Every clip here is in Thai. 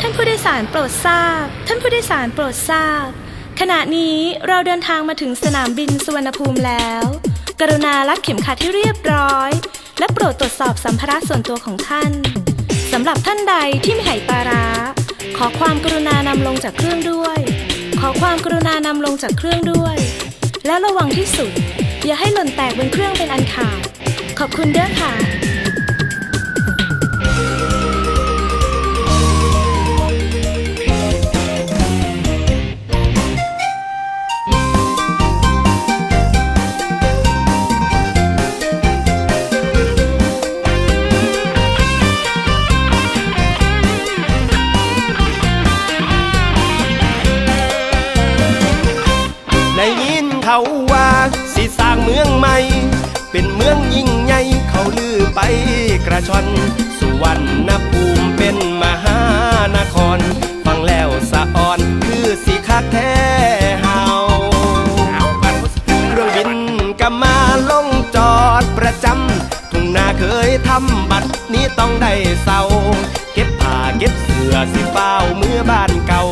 ท่านผู้โดยสารโปรดทราบ ท่านผู้โดยสารโปรดทราบ ขณะนี้เราเดินทางมาถึงสนามบินสุวรรณภูมิแล้ว กรุณารัดเข็มขัดให้เรียบร้อย และโปรดตรวจสอบสัมภาระส่วนตัวของท่านสำหรับท่านใดที่มีไหปาร้า ขอความกรุณานำลงจากเครื่องด้วย ขอความกรุณานำลงจากเครื่องด้วย และระวังที่สุด อย่าให้หล่นแตกบนเครื่องเป็นอันขาดขอบคุณเด้อค่ะ เขาว่าสิสร้างเมืองใหม่ เป็นเมืองยิ่งใหญ่เขาลือไปกระชอน สุวรรณภูมิเป็นมหานคร ฟังแล้วสะอ่อนคือสิคักแท้เฮาเครื่องบินก็มาลงจอดประจำทุ่งนาเคยทำบัตรนี้ต้องได้เศร้า เก็บผ้าเก็บเสื้อสิเฝ้าเมื่อบ้านเก่า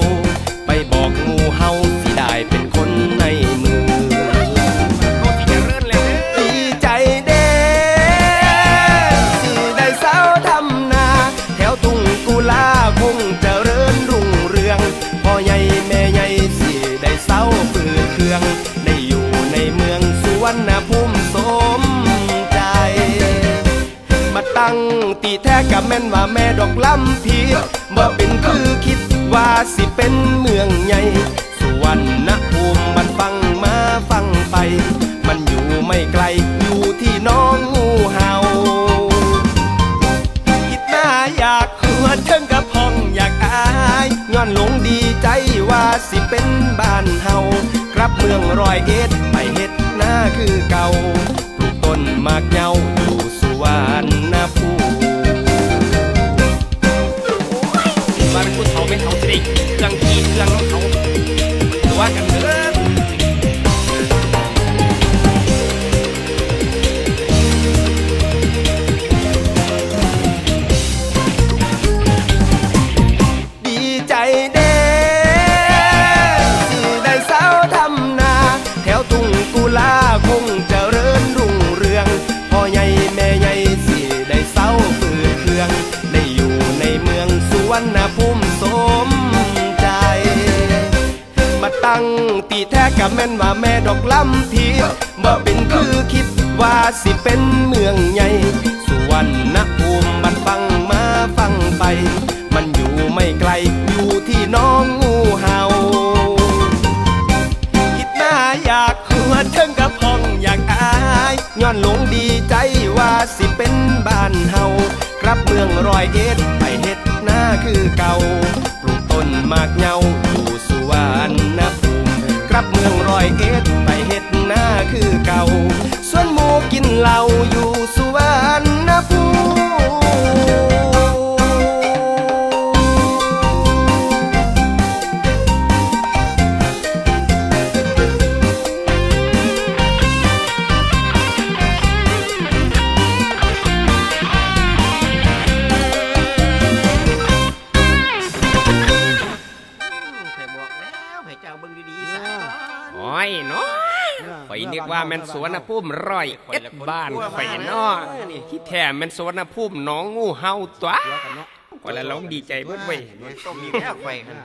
ตั้งตีแท้กับแม่นว่าแม่ดอกลำพีบ่เป็นคือคิดว่าสิเป็นเมืองใหญ่สุวรรณภูมิมันฟังมาฟังไป มันอยู่ไม่ไกลอยู่ที่น้องงูเห่าคิดหน้าอยากหัวเทิงกับห้องอยากอายย้อนหลงดีใจว่าสิเป็นบ้านเฮากลับเมืองรอยเอ็ดไปเฮ็ดหน้าคือเก่าปลูกต้นมากเงา วรรณภู วรรณภูมิสมใจ มาตั้งตีแท้กับแม่นว่าแม่ดอกลำพีบ่เป็นคือคิดว่าสิเป็นเมืองใหญ่สุวรรณภูมิบันฟังมาฟังไป มันอยู่ไม่ไกลอยู่ที่น้องงูเห่าคิดหน้าอยากหัวเทิงกับห้องอยากอายย้อนหลงดีใจว่าสิเป็นบ้านเฮากลับเมืองรอยเอ็ด ก่าปลูกต้นมากเงาอยู่สุวรรณภูมิกลับเมืองรอยเอ็ดไปเฮ็ดหน้าคือเก่าส่วนหมูกินเหล้า โอ้ยเนาะข่อยนึกว่าแม่นสวนภูมิร้อยเอ็ดบ้านข่อยเนาะที่แท้แม่นสวนภูมิหน้องงูเห่าตัวข่อยละลองดีใจเบิดเว้ยต้องมีแค่ไฟกัน